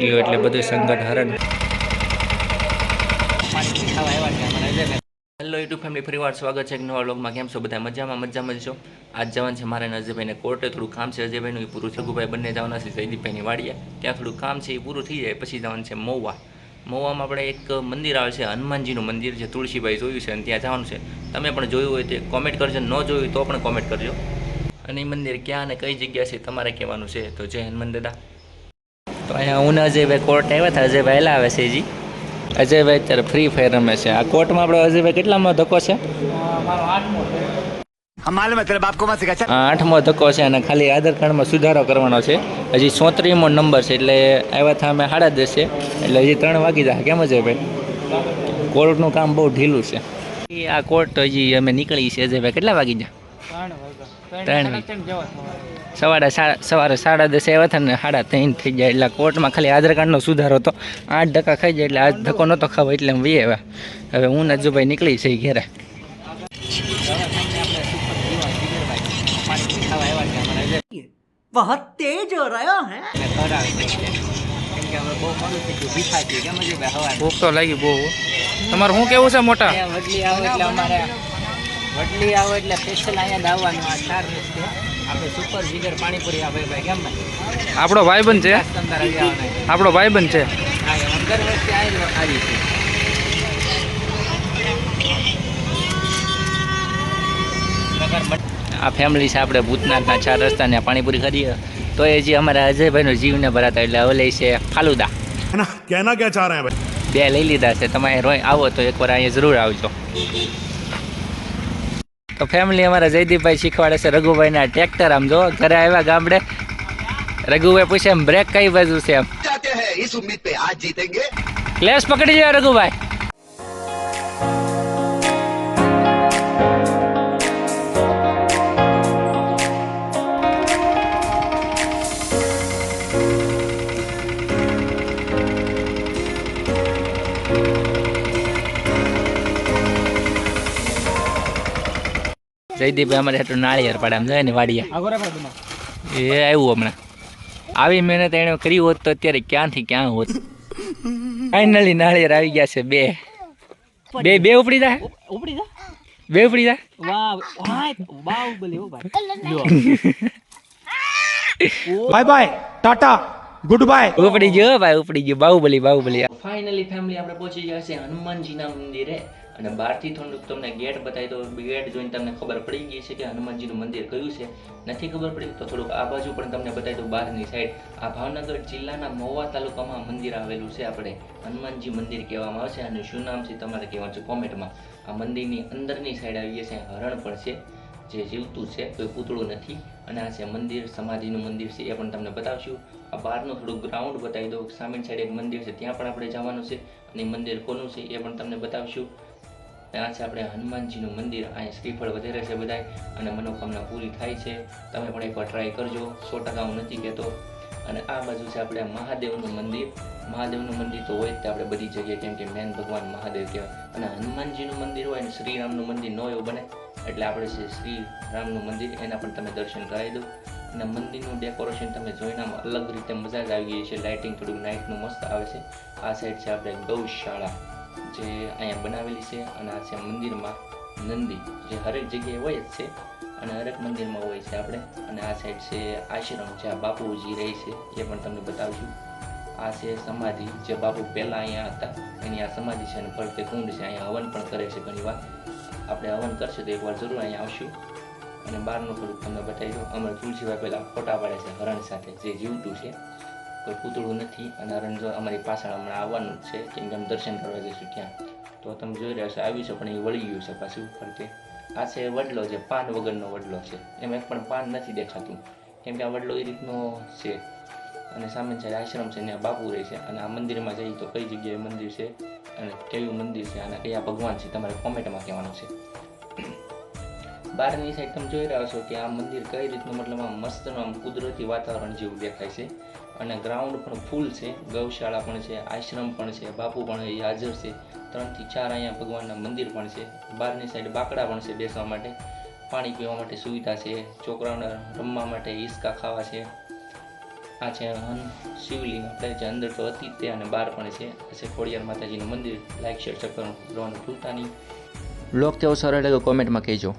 ગયો એટલે બધું સંકટ હરણ. હેલો યુટ્યુબ ફેમિલી ફરી વાર સ્વાગત છે એક નવા વ્લોગમાં કેમ છો બધા? મજામાં મજામાં મજો છો? આજ જવાનું છે મારે અજયભાઈને કોર્ટે થોડું કામ છે અજયભાઈનું, એ પૂરું. છગુભાઈ બંને જવાના છે, જયદીપભાઈની વાડીએ. ત્યાં થોડું કામ છે, એ પૂરું થઈ જાય, પછી જવાનું છે મહુવા. મહુવામાં આપણે એક મંદિર આવે છે, હનુમાનજીનું મંદિર જે તુલસીભાઈ જોયું છે અને ત્યાં જવાનું છે. તમે પણ જોયું હોય તો કોમેન્ટ કરજો, ન જોયું તો પણ કોમેન્ટ કરજો. અને એ મંદિર ક્યાં અને કઈ જગ્યા છે, તમારે કહેવાનું છે. તો જય હનુમાન દાદા. તો અહીંયા ઉના અજયભાઈ કોર્ટ આવ્યા હતા. અજયભાઈ એલા આવે છે જી અજયભાઈ અત્યારે ફ્રી ફાયર રમે છે. આ કોર્ટમાં આપણે અજયભાઈ કેટલામાં ધક્કો છે? આઠમો ધક્કો છે અને ખાલી આધાર કાર્ડમાં સુધારો કરવાનો છે. હજી સોત્રીમો નંબર છે એટલે આવ્યા હતા અમે સાડા દસે. એટલે હજી ત્રણ વાગી જાય. કેમ અજયભાઈ? કોર્ટનું કામ બહુ ઢીલું છે. આ કોર્ટ હજી અમે નીકળી છીએ. અજયભાઈ કેટલા વાગી જાય ત્રણ ત્રણ સવારે સા- સવારે સાડા દસ આવ્યા હતા ને સાડા ત્રણ થઈ જાય એટલે કોર્ટમાં ખાલી આધાર કાર્ડનો સુધારો હતો આઠ ટકા ખાઈ જાય એટલે આજ ધક્કો નહોતો ખાવો એટલે અમે વી આવ્યા હવે હું ને અજુભાઈ નીકળી છે ઘેરે बहुत तेज हो रहा है ભૂખ તો લાગી બહુ તમારું શું કેવું છે મોટા વડલી આવે એટલે અમારે વડલી આવે એટલે સ્પેશિયલ અહીંયા દાવવાનું આ ચાર રસ છે આપણે સુપર જીગર પાણીપુરી આ ભાઈ કેમ ભાઈ? આપણો ભાઈબંધ છે. આપણો ભાઈબંધ છે. છે આ ફેમિલી છે. આપણે ભૂતનાથના ચાર રસ્તાને પાણીપુરી ખાધીએ તો એ જે અમારા અજયભાઈનો જીવને ભરાતા એટલે હવે છે ફાલુદા. કહેના ક્યાં ચાર રહે બે લઈ લીધા છે. તમે રોય આવો તો એકવાર અહીંયા જરૂર આવજો. તો ફેમિલી અમારા જયદીપભાઈ શીખવાડે છે રઘુભાઈના ટ્રેક્ટર આમ જો ઘરે આવ્યા ગામડે. રઘુભાઈ પૂછે એમ બ્રેક કઈ બાજુ છે? એમ. ક્લેશ પકડી જાય રઘુભાઈ. જયદીપભાઈ અમારે હેઠળ નાળિયેર પાડે આમ જાય ને વાડિયા એ આવ્યું હમણાં. આવી મહેનત એને કરી હોત તો અત્યારે ક્યાંથી ક્યાં હોત? ફાઈનલી નાળિયેર આવી ગયા છે બે. બે બે ઉપડી જાય ઉપડી જાય બે ઉપડી જાય bye bye tata good bye. ઉપડી ગયો ભાઈ ઉપડી ગયો. બાહુબલી બાહુબલી. ફાઇનલી ફેમિલી આપણે પહોંચી ગયા છે હનુમાનજીના મંદિરે. અને બહારથી થોડુંક તમને ગેટ બતાવી દો ગેટ જોઈને તમને ખબર પડી ગઈ છે કે હનુમાનજીનું મંદિર કયું છે. નથી ખબર પડી તો થોડુંક આ બાજુ પણ તમને બતાવી દઉં બહારની સાઈડ આ ભાવનગર જિલ્લાના મહુવા તાલુકામાં મંદિર આવેલું છે આપણે. હનુમાનજી મંદિર કહેવામાં આવે છે અને શું નામ છે તમારે કહેવાનું છે કોમેન્ટમાં. આ મંદિરની અંદરની સાઈડ આવીએ છે હરણ પણ છે. જે જીવતું છે, કોઈ પૂતળું નથી. અને આ છે મંદિર, સમાધિનું મંદિર છે, એ પણ તમને બતાવશું. આ બહારનું થોડું ગ્રાઉન્ડ બતાવી દઉં. સામેની સાઈડ એક મંદિર છે. ત્યાં પણ આપણે જવાનું છે. અને મંદિર કોનું છે, એ પણ તમને બતાવશું. આ છે આપણે હનુમાનજીનું મંદિર, અહીં શ્રીફળ વધારે છે બધાય, અને મનોકામના પૂરી થાય છે. તમે પણ એકવાર ટ્રાય કરજો, સો ટકા હું નથી કહેતો. અને આ બાજુ છે આપણે મહાદેવનું મંદિર. મહાદેવનું મંદિર તો હોય જ આપણે બધી જગ્યાએ, કેમ કે મેન ભગવાન મહાદેવ કહેવાય. અને હનુમાનજીનું મંદિર હોય અને શ્રીરામનું મંદિર ન એવું બને, એટલે આપણે છે શ્રી રામનું મંદિર, એના પણ તમે દર્શન કરાવી દો. અને મંદિરનું ડેકોરેશન તમે જોઈને અલગ રીતે મજા જ આવી ગઈ છે લાઇટિંગ થોડુંક નાઇટનું મસ્ત આવે છે. આ સાઈડ છે આપણે ગૌશાળા. જે અહીંયા બનાવેલી છે અને આ છે મંદિરમાં નંદી. જે હરેક જગ્યાએ હોય જ છે અને હરેક મંદિરમાં હોય છે આપણે. અને આ સાઈડ છે આશ્રમ, જ્યાં બાપુજી રહે છે, એ પણ તમને બતાવશું. આ છે સમાધિ, જે બાપુ પહેલાં અહીંયા હતા. એની આ સમાધિ છે અને ફરતે કુંડ છે. અહીંયા હવન પણ કરે છે ઘણી વાર. આપણે હવન કરશે તો એકવાર જરૂર અહીંયા આવશું. અને બહારનું થોડુંક તમને બતાવી દઉં. અમર તુલસીભાઈ પહેલાં ફોટા પાડે છે હરણ સાથે, જે જીવતું છે. કોઈ પૂતળું નથી અને રણજો અમારી પાછળ હમણાં આવવાનું જ છે, કેમ કે અમે દર્શન કરવા જઈશું ત્યાં. તો તમે જોઈ રહ્યા છો આવ્યું છે, પણ એ વળી ગયું છે પાછું ફરતે. આ છે વડલો, જે પાન વગરનો વડલો છે. એમાં એક પણ પાન નથી દેખાતું. કેમ કે આ વડલો એ રીતનો છે. અને સામે જ્યારે આશ્રમ છે, ત્યાં બાપુ રહે છે. અને આ મંદિરમાં જઈએ તો કઈ જગ્યાએ મંદિર છે અને કેવું મંદિર છે અને કયા ભગવાન છે, તમારે કોમેન્ટમાં કહેવાનું છે. બહારની સાઈડ તમે જોઈ રહ્યા છો કે આ મંદિર કઈ રીતનું, મતલબ આમ મસ્તનું, આમ કુદરતી વાતાવરણ જેવું દેખાય છે. અને ગ્રાઉન્ડ પણ ફૂલ છે. ગૌશાળા પણ છે, આશ્રમ પણ છે, બાપુ પણ હાજર છે. ત્રણથી ચાર અહીંયા ભગવાનના મંદિર પણ છે. બહારની સાઈડ બાકડા પણ છે બેસવા માટે. પાણી પીવા માટે સુવિધા છે. છોકરાઓને રમવા માટે હિસ્કા ખાવા છે. આ છે શિવલિંગ. આપણે જે અંદર તો હતી તે અને બહાર પણ છે. આ છે ખોડિયાર માતાજીનું મંદિર. લાઈક શેર સબસ્ક્રાઈબ કરવાનું ભૂલતા નહીં. બ્લોગ કેવો સરળ લાગ્યો કોમેન્ટમાં કહેજો.